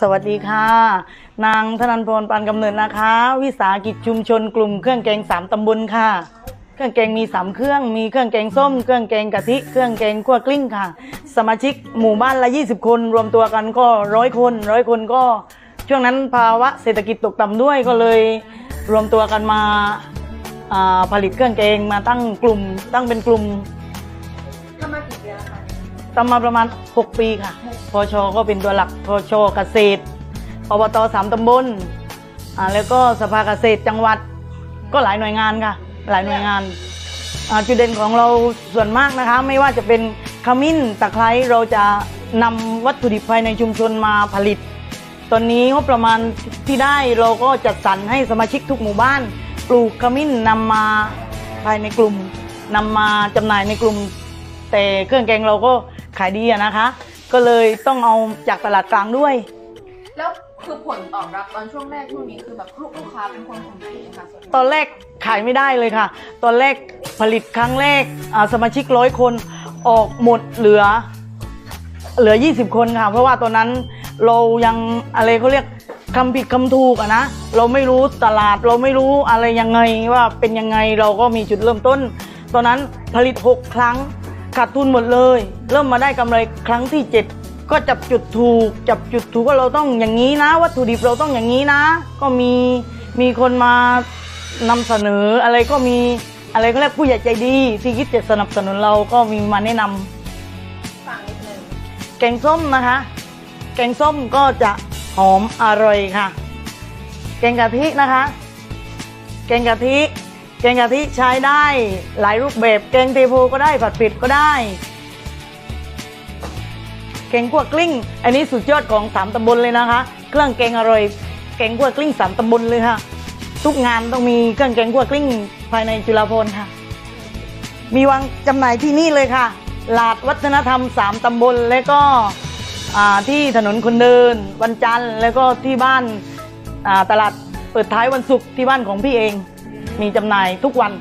สวัสดีค่ะ นางธนันพรปานกำเนิดนะคะ วิสาหกิจชุมชนกลุ่มเครื่องแกงสามตำบลค่ะ เครื่องแกงมีสามเครื่อง มีเครื่องแกงส้ม เครื่องแกงกะทิ เครื่องแกงคั่วกลิ้งค่ะ สมาชิกหมู่บ้านละ20 คน รวมตัวกันก็ร้อยคนร้อยคนก็ ช่วงนั้นภาวะเศรษฐกิจตกต่ำด้วยก็เลย รวมตัวกันมาผลิตเครื่องแกงมาตั้งกลุ่ม ตั้งเป็นกลุ่มทำมากี่เดือนแล้วคะ ทำมาประมาณ 6 ปีค่ะ พชก็เป็นตัวหลัก พชเกษตร อบตสามตำบลอ่าแล้วก็สภาเกษตรจังหวัด ก็หลายหน่วยงานค่ะ หลายหน่วยงานอ่าจุดเด่นของเราส่วนมากนะคะ ไม่ว่าจะเป็นขมิ้นตะไคร้เราจะนำวัตถุดิบภายในชุมชนมาผลิต ตอนนี้งบประมาณที่ได้เราก็จัดสรรให้สมาชิกทุกหมู่บ้าน ปลูกขมิ้นนำมาภายในกลุ่มนำมาจำหน่ายในกลุ่ม แต่เครื่องแกงเราก็ขายดีอะนะคะ ก็เลยต้องเอาจากตลาดกลางด้วย แล้วคือผลตอบรับตอนช่วงแรกช่วงนี้คือแบบลูกลูกค้าเป็นคนกลุ่มไหนคะส่วนใหญ่ตอนแรกขายไม่ได้เลยค่ะ ตอนแรกผลิตครั้งแรกอ่าสมาชิกร้อยคนออกหมดเหลือ เหลือ 20 คนค่ะ เพราะว่าตอนนั้นเรายังอะไรเขาเรียกคำผิดคำถูกอะนะเราไม่รู้ตลาดเราไม่รู้อะไรยังไงว่าเป็นยังไงเราก็มีจุดเริ่มต้น ตอนนั้นผลิต 6 ครั้ง ขาดทุนหมดเลย เริ่มมาได้กำไรครั้งที่ 7 ก็จับจุดถูก จับจุดถูกว่าเราต้องอย่างนี้นะ วัตถุดิบเราต้องอย่างนี้นะ ก็มีมีคนมานำเสนออะไรก็มีอะไรเขาเรียกผู้ใหญ่ใจดีที่คิดจะสนับสนุนเราก็มีมาแนะนำฟังนิดนึงแกงส้มนะคะ แกงส้มก็จะหอมอร่อยค่ะ แกงกะทินะคะ แกงกะทิ แกงกะทิใช้ได้หลายรูปแบบแกงเทโพก็ได้ผัดเผ็ดก็ได้แกงคั่วกลิ้ง อันนี้สุดยอดของสามตำบลเลยนะคะ เครื่องแกงอร่อยแกงคั่วกลิ้งสามตำบลเลยค่ะ ทุกงานต้องมีเครื่องแกงคั่วกลิ้งภายในจุฬาภรณ์ค่ะ มีวางจำหน่ายที่นี่เลยค่ะหลาดวัฒนธรรมสามตำบลและก็ที่ถนนคนเดิน วันจันทร์แล้วก็ที่บ้านตลาดเปิดท้ายวันศุกร์ที่บ้านของพี่เอง มีจำหน่ายทุกวัน